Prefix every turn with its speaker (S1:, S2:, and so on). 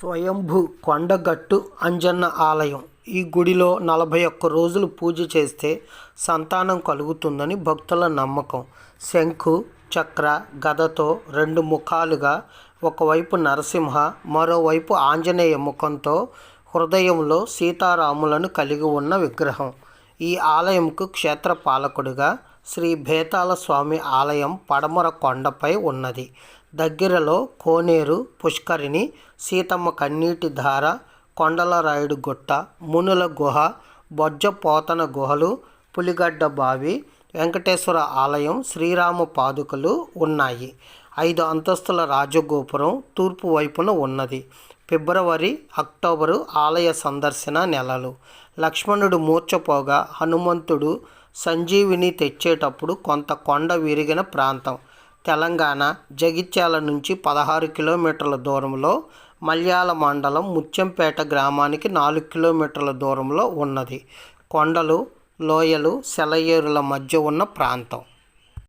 S1: స్వయంభూ కొండగట్టు అంజన్న ఆలయం. ఈ గుడిలో నలభై ఒక్క రోజులు పూజ చేస్తే సంతానం కలుగుతుందని భక్తుల నమ్మకం. శంఖు చక్ర గదతో రెండు ముఖాలుగా ఒకవైపు నరసింహ మరోవైపు ఆంజనేయ ముఖంతో హృదయంలో సీతారాములను కలిగి ఉన్న విగ్రహం. ఈ ఆలయంకు క్షేత్ర పాలకుడిగా శ్రీ భేతాల స్వామి ఆలయం పడమర కొండపై ఉన్నది. దగ్గరలో కోనేరు పుష్కరిణి సీతమ్మ కన్నీటి ధార కొండలరాయుడు గుట్ట మునుల గుహ బొజ్జ పోతన గుహలు పులిగడ్డ బావి వెంకటేశ్వర ఆలయం శ్రీరామ పాదుకలు ఉన్నాయి. ఐదు అంతస్తుల రాజగోపురం తూర్పు వైపున ఉన్నది. ఫిబ్రవరి అక్టోబరు ఆలయ సందర్శన నెలలు. లక్ష్మణుడు మూర్చపోగా హనుమంతుడు సంజీవిని తెచ్చేటప్పుడు కొంత కొండ విరిగిన ప్రాంతం. తెలంగాణ జగిత్యాల నుంచి పదహారు కిలోమీటర్ల దూరంలో మల్యాల మండలం ముత్యంపేట గ్రామానికి నాలుగు కిలోమీటర్ల దూరంలో ఉన్నది. కొండలు లోయలు సెలయేరుల మధ్య ఉన్న ప్రాంతం.